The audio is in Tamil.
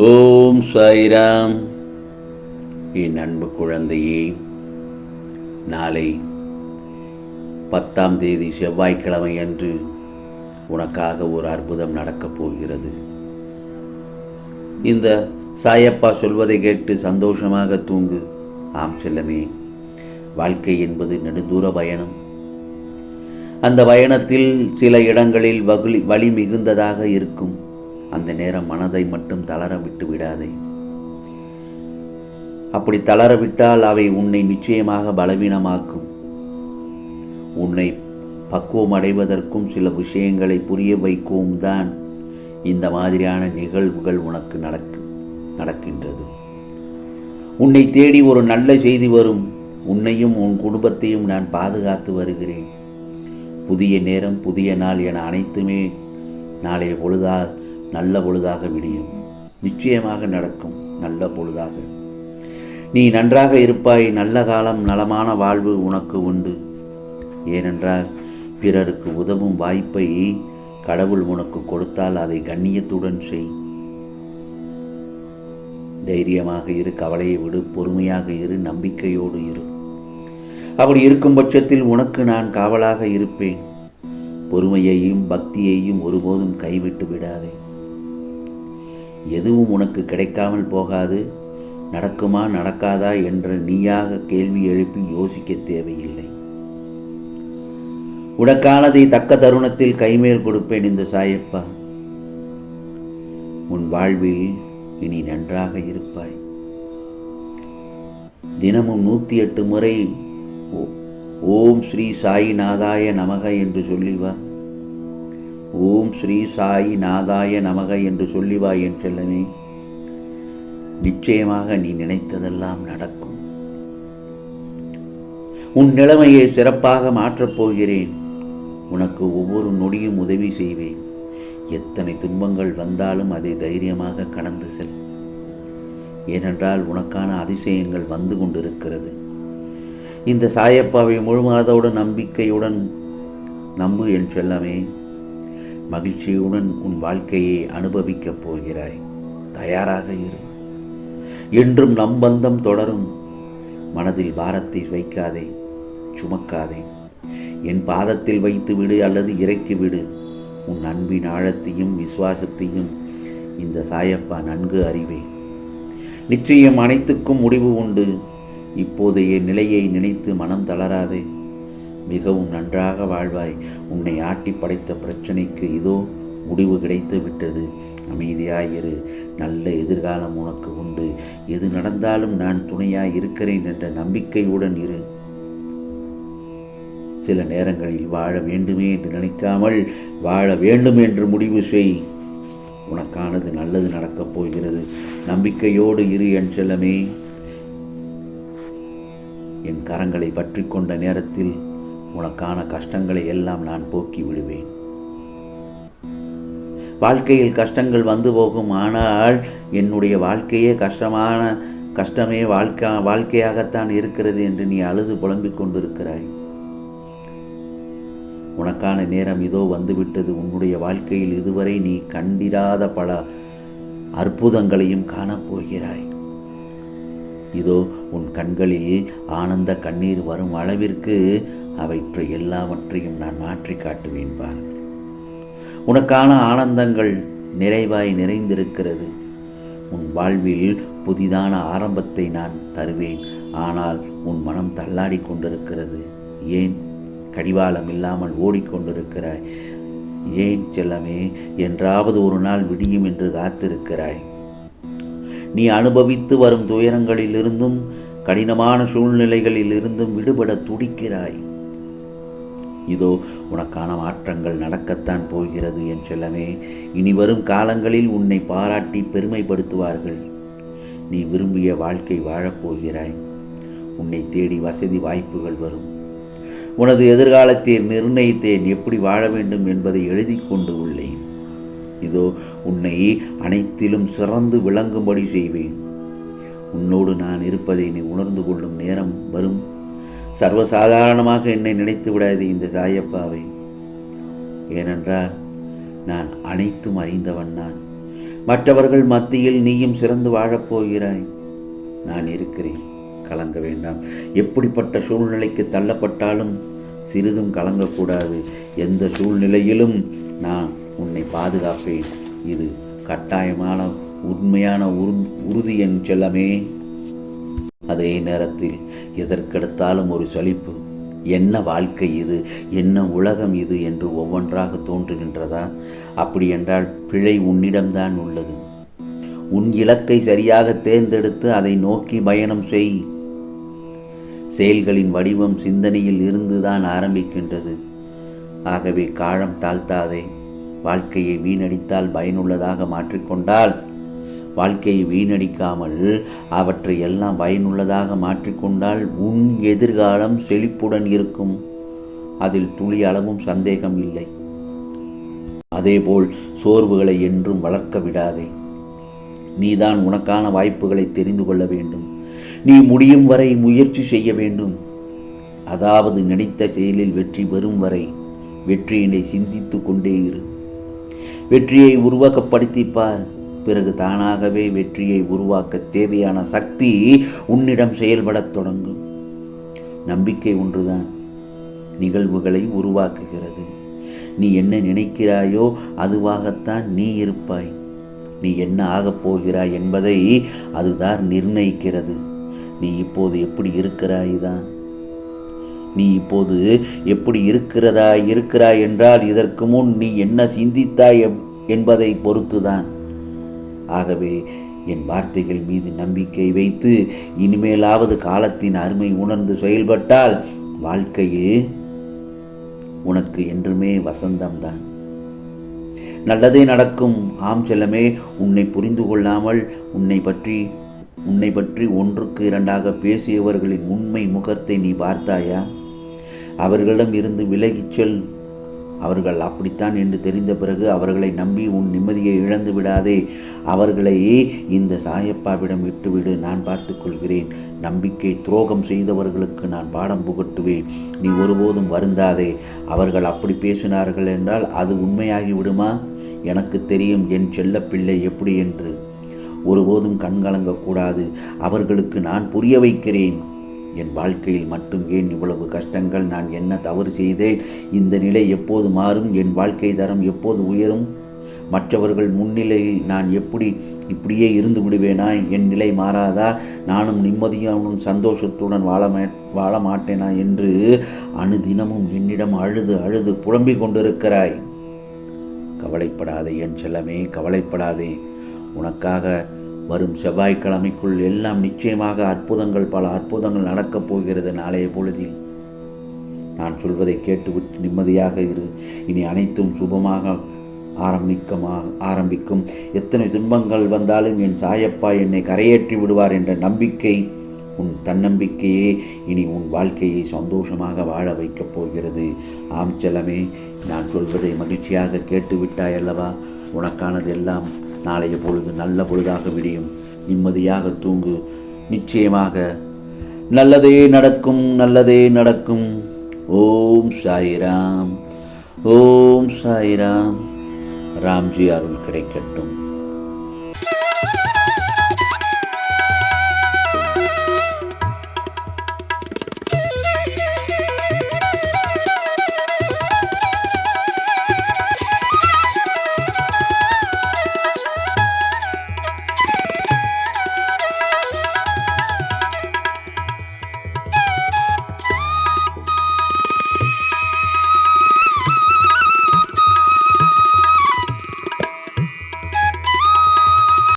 ஓம் சாய்ராம். என் அன்பு குழந்தையே நாளை பத்தாம் தேதி செவ்வாய்க்கிழமை அன்று உனக்காக ஒரு அற்புதம் நடக்கப் போகிறது. இந்த சாயப்பா சொல்வதை கேட்டு சந்தோஷமாக தூங்கு. ஆம் செல்லமே வாழ்க்கை என்பது நெடுந்தூர பயணம். அந்த பயணத்தில் சில இடங்களில் வகுலி வழி மிகுந்ததாக இருக்கும். அந்த நேரம் மனதை மட்டும் தளர விட்டு விடாதே. அப்படி தளர விட்டால் அவை உன்னை நிச்சயமாக பலவீனமாக்கும். உன்னை பக்குவம் அடைவதற்கும் சில விஷயங்களை புரிய வைக்கவும் தான் இந்த மாதிரியான நிகழ்வுகள் உனக்கு நடக்கு நடக்கின்றது. உன்னை தேடி ஒரு நல்ல செய்தி வரும். உன்னையும் உன் குடும்பத்தையும் நான் பாதுகாத்து வருகிறேன். புதிய நேரம் புதிய நாள் என அனைத்துமே நாளைய பொழுதால் நல்ல பொழுதாக விடியும். நிச்சயமாக நடக்கும் நல்ல பொழுதாக. நீ நன்றாக இருப்பாய் நல்ல காலம் நலமான வாழ்வு உனக்கு உண்டு. ஏனென்றால் பிறருக்கு உதவும் வாய்ப்பை கடவுள் உனக்கு கொடுத்தால் அதை கண்ணியத்துடன் செய். தைரியமாக இரு கவலையை விடு பொறுமையாக இரு நம்பிக்கையோடு இரு. அப்படி இருக்கும் பட்சத்தில் உனக்கு நான் காவலாக இருப்பேன். பொறுமையையும் பக்தியையும் ஒருபோதும் கைவிட்டு விடாதே. எதுவும் உனக்கு கிடைக்காமல் போகாது. நடக்குமா நடக்காதா என்ற நீயாக கேள்வி எழுப்பி யோசிக்க தேவையில்லை. உனக்கானதை தக்க தருணத்தில் கைமேல் கொடுப்பேன் இந்த சாயப்பா. உன் வாழ்வில் இனி நன்றாக இருப்பாய். தினமும் நூற்றி எட்டு முறை ஓ- ஓம் ஸ்ரீ சாயிநாதாய நமக என்று சொல்லி வா. ஓம் ஸ்ரீ சாயி நாதாய நமக என்று சொல்லி வா என் செல்லமே. நிச்சயமாக நீ நினைத்ததெல்லாம் நடக்கும். உன் நிலைமையை சிறப்பாக மாற்றப் போகிறேன். உனக்கு ஒவ்வொரு நொடியும் உதவி செய்வேன். எத்தனை துன்பங்கள் வந்தாலும் அதை தைரியமாக கடந்து செல். ஏனென்றால் உனக்கான அதிசயங்கள் வந்து கொண்டிருக்கிறது. இந்த சாயப்பாவை முழுமனதோடு நம்பிக்கையுடன் நம்பு என் செல்லமே. மகிழ்ச்சியுடன் உன் வாழ்க்கையை அனுபவிக்கப் போகிறாய். தயாராக இரு. என்றும் நம் பந்தம் தொடரும். மனதில் பாரத்தை வைக்காதே. சுமக்காதே. என் பாதத்தில் வைத்து விடு அல்லது இறக்கி விடு. உன் அன்பின் ஆழத்தையும் விசுவாசத்தையும் இந்த சாயப்பா நன்கு அறிவே. நிச்சயம் அனைத்துக்கும் முடிவு உண்டு. இப்போதைய நிலையை நினைத்து மனம் தளராதே. மிகவும் நன்றாக வாழ்வாய். உன்னை ஆட்டி படைத்த பிரச்சனைக்கு இதோ முடிவு கிடைத்து விட்டது அமைதியாயிரு நல்ல எதிர்காலம் உனக்கு உண்டு. எது நடந்தாலும் நான் துணையாய் இருக்கிறேன் என்ற நம்பிக்கையுடன் இரு. சில நேரங்களில் வாழ வேண்டுமே என்று நினைக்காமல் வாழ வேண்டும் என்று முடிவு செய். உனக்கானது நல்லது நடக்கப் போகிறது. நம்பிக்கையோடு இரு என் செல்லமே. என் கரங்களை பற்றி கொண்ட நேரத்தில் உனக்கான கஷ்டங்களை எல்லாம் நான் போக்கி விடுவேன். வாழ்க்கையில் கஷ்டங்கள் வந்து போகும் ஆனால் என்னுடைய வாழ்க்கையே கஷ்டமான கஷ்டமே வாழ்க்கை வாழ்க்கையாகத்தான் இருக்கிறது என்று நீ அழுது புலம்பிக் கொண்டிருக்கிறாய். உனக்கான நேரம் இதோ வந்துவிட்டது. உன்னுடைய வாழ்க்கையில் இதுவரை நீ கண்டிராத பல அற்புதங்களையும் காணப்போகிறாய் இதோ உன் கண்களில் ஆனந்த கண்ணீர் வரும் அளவிற்கு அவற்றை எல்லாவற்றையும் நான் மாற்றி காட்டுவேன் பார். உனக்கான ஆனந்தங்கள் நிறைவாய் நிறைந்திருக்கிறது. உன் வாழ்வில் புதிதான ஆரம்பத்தை நான் தருவேன். ஆனால் உன் மனம் தள்ளாடி கொண்டிருக்கிறது. ஏன்? கடிவாளம் இல்லாமல் ஓடிக்கொண்டிருக்கிறாய் ஏன் செல்லமே? என்றாவது ஒரு நாள் விடியும் என்று காத்திருக்கிறாய். நீ அனுபவித்து வரும் துயரங்களிலிருந்தும் கடினமான சூழ்நிலைகளிலிருந்தும் விடுபட துடிக்கிறாய். இதோ உனக்கான மாற்றங்கள் நடக்கத்தான் போகிறது என் செல்லமே. இனி வரும் காலங்களில் உன்னை பாராட்டி பெருமைப்படுத்துவார்கள். நீ விரும்பிய வாழ்க்கை வாழப்போகிறாய். உன்னை தேடி வசதி வாய்ப்புகள் வரும். உனது எதிர்காலத்தை நிர்ணயித்தேன் எப்படி வாழ வேண்டும் என்பதை எழுதி கொண்டு உள்ளேன். இதோ உன்னை அனைத்திலும் சிறந்து விளங்கும்படி செய்வேன். உன்னோடு நான் இருப்பதை நீ உணர்ந்து கொள்ளும் நேரம் வரும். சர்வசாதாரணமாக என்னை நினைத்து விடாது இந்த சாயப்பாவை. ஏனென்றால் நான் அனைத்தும் அறிந்தவன் நான். மற்றவர்கள் மத்தியில் நீயும் சிறந்து வாழப்போகிறாய் நான் இருக்கிறேன். கலங்க வேண்டாம். எப்படிப்பட்ட சூழ்நிலைக்கு தள்ளப்பட்டாலும் சிறிதும் கலங்கக்கூடாது. எந்த சூழ்நிலையிலும் நான் உன்னை பாதுகாப்பேன். இது கட்டாயமான உண்மையான உரு உறுதி என் செல்லமே. அதே நேரத்தில் எதற்கெடுத்தாலும் ஒரு சலிப்பு. என்ன வாழ்க்கை இது? என்ன உலகம் இது என்று ஒவ்வொன்றாக தோன்றுகின்றதா? அப்படி என்றால் பிழை உன்னிடம்தான் உள்ளது. உன் இலக்கை சரியாக தேர்ந்தெடுத்து அதை நோக்கி பயணம் செய். செயல்களின் வடிவம் சிந்தனையில் இருந்துதான் ஆரம்பிக்கின்றது. ஆகவே காலம் தாழ்த்தாதே. வாழ்க்கையை வீணடித்தால் பயனுள்ளதாக மாற்றிக்கொண்டால் வாழ்க்கையை வீணடிக்காமல் அவற்றை எல்லாம் பயனுள்ளதாக மாற்றிக்கொண்டால் உன் எதிர்காலம் செழிப்புடன் இருக்கும். அதில் துளி அளவும் சந்தேகம் இல்லை. அதேபோல் சோர்வுகளை என்றும் வளர்க்க விடாதே. நீதான் உனக்கான வாய்ப்புகளை தெரிந்து கொள்ள வேண்டும். நீ முடியும் வரை முயற்சி செய்ய வேண்டும். அதாவது நினைத்த செயலில் வெற்றி வரும் வரை வெற்றியினை சிந்தித்து கொண்டே இரு. வெற்றியை உருவகப்படுத்திப்பார் பிறகு தானாகவே வெற்றியை உருவாக்க தேவையான சக்தி உன்னிடம் செயல்படத் தொடங்கும். நம்பிக்கை ஒன்றுதான் நிகழ்வுகளை உருவாக்குகிறது. நீ என்ன நினைக்கிறாயோ அதுவாகத்தான் நீ இருப்பாய். நீ என்ன ஆகப் போகிறாய் என்பதை அதுதான் நிர்ணயிக்கிறது. நீ இப்போது எப்படி இருக்கிறாய் தான் நீ இப்போது எப்படி இருக்கிறதா இருக்கிறாய் என்றால் இதற்கு முன் நீ என்ன சிந்தித்தாய் என்பதை பொறுத்துதான். ஆகவே என் வார்த்தைகள் மீது நம்பிக்கை வைத்து இனிமேலாவது காலத்தின் அருமை உணர்ந்து செயல்பட்டால் வாழ்க்கையில் உனக்கு என்றுமே வசந்தம்தான். நல்லதே நடக்கும். ஆம் செல்லமே உன்னை புரிந்து கொள்ளாமல் உன்னை பற்றி உன்னை பற்றி ஒன்றுக்கு இரண்டாக பேசியவர்களின் உண்மை முகத்தை நீ பார்த்தாயா? அவர்களிடம் இருந்து விலகிச் செல். அவர்கள் அப்படித்தான் என்று தெரிந்த பிறகு அவர்களை நம்பி உன் நிம்மதியை இழந்து விடாதே. அவர்களை இந்த சாயப்பாவிடம் விட்டுவிடு. நான் பார்த்து கொள்கிறேன். நம்பிக்கை துரோகம் செய்தவர்களுக்கு நான் பாடம் புகட்டுவேன். நீ ஒருபோதும் வருந்தாதே. அவர்கள் அப்படி பேசினார்கள் என்றால் அது உண்மையாகி விடுமா? எனக்கு தெரியும் என் செல்லப்பிள்ளை எப்படி என்று. ஒருபோதும் கண்கலங்கக்கூடாது. அவர்களுக்கு நான் புரிய வைக்கிறேன். என் வாழ்க்கையில் மட்டும் ஏன் இவ்வளவு கஷ்டங்கள்? நான் என்ன தவறு செய்தேன்? இந்த நிலை எப்போது மாறும்? என் வாழ்க்கை தரம் எப்போது உயரும்? மற்றவர்கள் முன்னிலையில் நான் எப்படி இப்படியே இருந்து விடுவேனா? என் நிலை மாறாதா? நானும் நிம்மதியானும் சந்தோஷத்துடன் வாழ வாழ மாட்டேனா? என்று அணுதினமும் என்னிடம் அழுது அழுது புலம்பிக் கொண்டிருக்கிறாய். கவலைப்படாதே என் செல்லமே கவலைப்படாதே. உனக்காக வரும் செவ்வாய்க்கிழமைக்குள் எல்லாம் நிச்சயமாக அற்புதங்கள் பல அற்புதங்கள் நடக்கப் போகிறது நாளைய பொழுதில். நான் சொல்வதை கேட்டுவிட்டு நிம்மதியாக இரு. இனி அனைத்தும் சுபமாக ஆரம்பிக்கமாக ஆரம்பிக்கும். எத்தனை துன்பங்கள் வந்தாலும் என் சாயப்பா என்னை கரையேற்றி விடுவார் என்ற நம்பிக்கை உன் தன்னம்பிக்கையே இனி உன் வாழ்க்கையை சந்தோஷமாக வாழ வைக்கப் போகிறது. ஆம் செல்லமே நான் சொல்வதை மகிழ்ச்சியாக கேட்டுவிட்டாய் அல்லவா? உனக்கானது எல்லாம் நாளைய பொழுது நல்ல பொழுதாக விடியும். நிம்மதியாக தூங்கு. நிச்சயமாக நல்லதே நடக்கும் நல்லதே நடக்கும். ஓம் சாய்ராம். ஓம் சாய்ராம். ராம்ஜி அருள் கிடைக்கட்டும்.